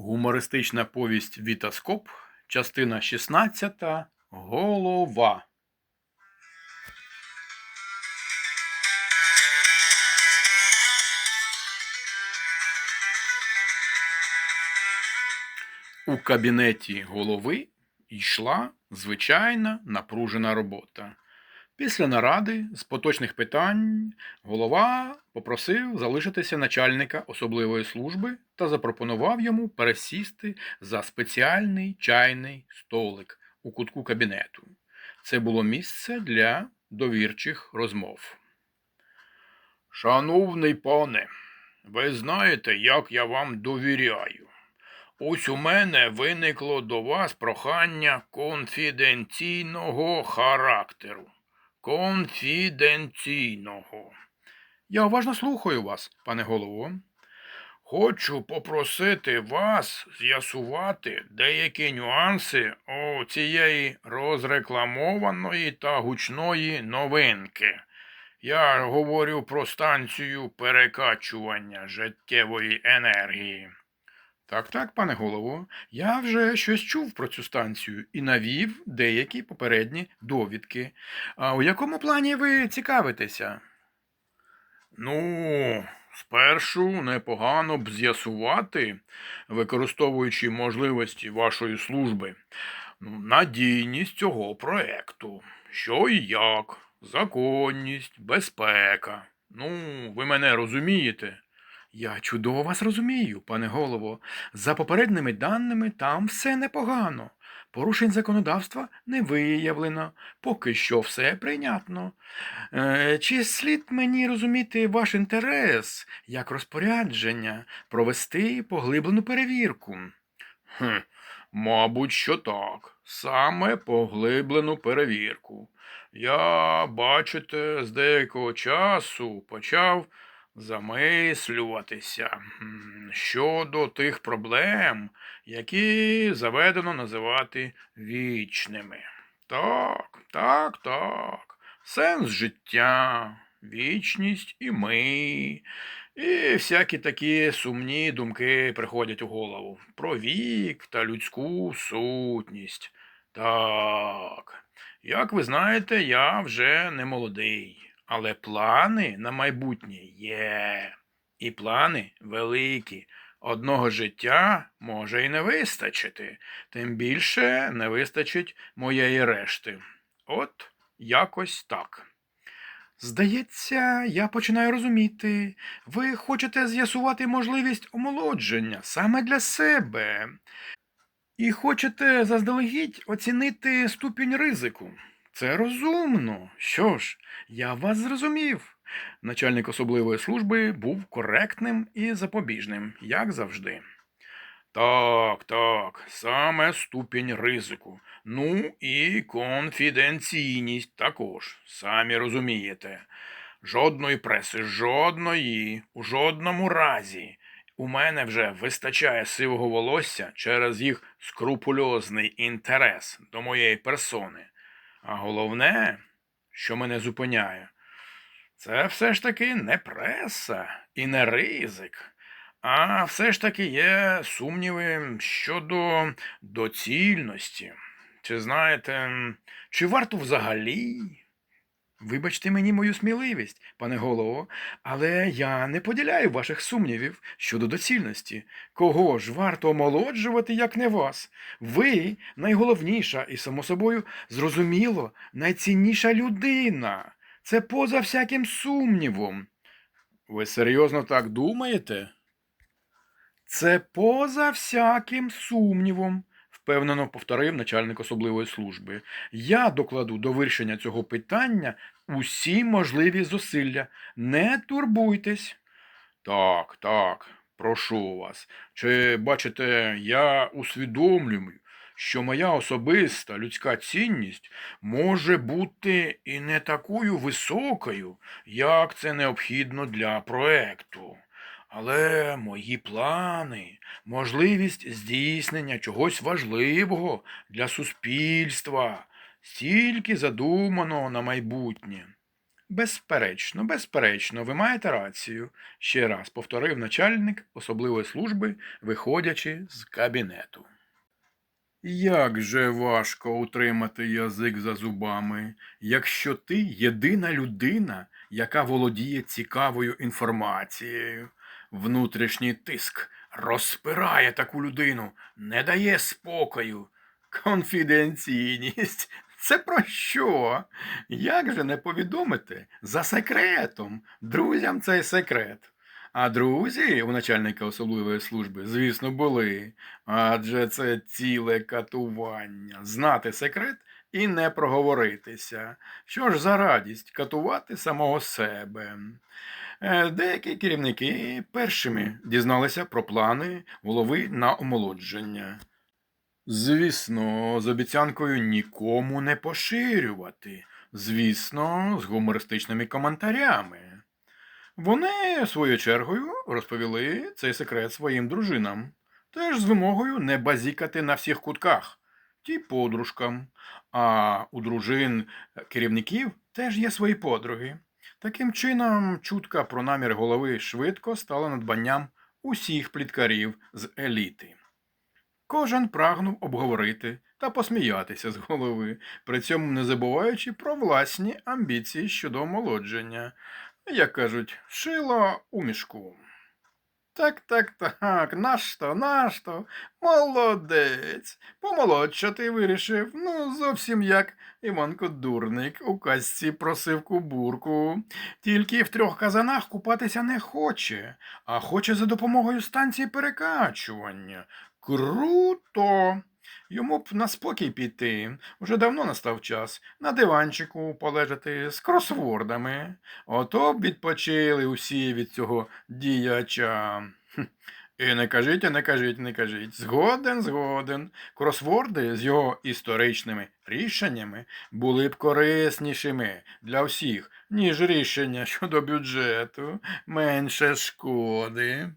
Гумористична повість Вітаскоп, частина 16. Голова. У кабінеті голови йшла звичайна напружена робота. Після наради з поточних питань голова попросив залишитися начальника особливої служби та запропонував йому пересісти за спеціальний чайний столик у кутку кабінету. Це було місце для довірчих розмов. Шановний пане, ви знаєте, як я вам довіряю. Ось у мене виникло до вас прохання конфіденційного характеру. Конфіденційного. Я уважно слухаю вас, пане голово. Хочу попросити вас з'ясувати деякі нюанси у цієї розрекламованої та гучної новинки. Я говорю про станцію перекачування життєвої енергії. Так, так, пане голово, я вже щось чув про цю станцію і навів деякі попередні довідки. А у якому плані ви цікавитеся? Ну, спершу непогано б з'ясувати, використовуючи можливості вашої служби, ну, надійність цього проекту. Що і як, законність, безпека. Ну, ви мене розумієте. Я чудово вас розумію, пане голово. За попередніми даними там все непогано. Порушень законодавства не виявлено, поки що все прийнятно. Е, чи слід мені розуміти ваш інтерес як розпорядження провести поглиблену перевірку? Хм, мабуть, що так. Саме поглиблену перевірку. Я, бачите, з деякого часу почав замислюватися щодо тих проблем, які заведено називати вічними. Так, так, так. Сенс життя, вічність і ми. І всякі такі сумні думки приходять у голову про вік та людську сутність. Так, як ви знаєте, я вже не молодий. Але плани на майбутнє є. І плани великі. Одного життя може і не вистачити, тим більше не вистачить моєї решти. От якось так. Здається, я починаю розуміти. Ви хочете з'ясувати можливість омолодження саме для себе. І хочете заздалегідь оцінити ступінь ризику. Це розумно. Що ж, я вас зрозумів. Начальник особливої служби був коректним і запобіжним, як завжди. Так, так, саме ступінь ризику. Ну і конфіденційність також, самі розумієте. Жодної преси, жодної, у жодному разі. У мене вже вистачає сивого волосся через їх скрупульозний інтерес до моєї персони. А головне, що мене зупиняє, це все ж таки не преса і не ризик, а все ж таки є сумніви щодо доцільності. Чи знаєте, чи варто взагалі? Вибачте мені мою сміливість, пане голово, але я не поділяю ваших сумнівів щодо доцільності. Кого ж варто омолоджувати, як не вас? Ви найголовніша і, само собою, зрозуміло, найцінніша людина. Це поза всяким сумнівом. Ви серйозно так думаєте? Це поза всяким сумнівом, впевнено повторив начальник особливої служби. Я докладу до вирішення цього питання усі можливі зусилля. Не турбуйтесь. Так, так, прошу вас. Чи бачите, я усвідомлюю, що моя особиста людська цінність може бути і не такою високою, як це необхідно для проекту. Але мої плани, можливість здійснення чогось важливого для суспільства, стільки задуманого на майбутнє. Безперечно, безперечно, ви маєте рацію, ще раз повторив начальник особливої служби, виходячи з кабінету. Як же важко утримати язик за зубами, якщо ти єдина людина, яка володіє цікавою інформацією. Внутрішній тиск розпирає таку людину, не дає спокою. Конфіденційність. Це про що? Як же не повідомити за секретом друзям цей секрет? А друзі у начальника особливої служби, звісно, були. Адже це ціле катування. Знати секрет і не проговоритися. Що ж за радість катувати самого себе? Е, Деякі керівники першими дізналися про плани голови на омолодження. Звісно, з обіцянкою нікому не поширювати. Звісно, з гумористичними коментарями. Вони, своєю чергою, розповіли цей секрет своїм дружинам, теж з вимогою не базікати на всіх кутках, ті подружкам. А у дружин керівників теж є свої подруги. Таким чином, чутка про намір голови швидко стала надбанням усіх пліткарів з еліти. Кожен прагнув обговорити та посміятися з голови, при цьому не забуваючи про власні амбіції щодо омолодження, як кажуть, шило у мішку. Так, так, так, нащо, нащо? Молодець. Помолодша. Помолодшати вирішив, ну, зовсім як Іванко Дурник у казці просив кубурку. Тільки в трьох казанах купатися не хоче, а хоче за допомогою станції перекачування. Круто! Йому б на спокій піти. Уже давно настав час на диванчику полежати з кросвордами. Ото б відпочили усі від цього діяча. І не кажіть, і не кажіть, не кажіть. Згоден, згоден. Кросворди з його історичними рішеннями були б кориснішими для всіх, ніж рішення щодо бюджету. Менше шкоди.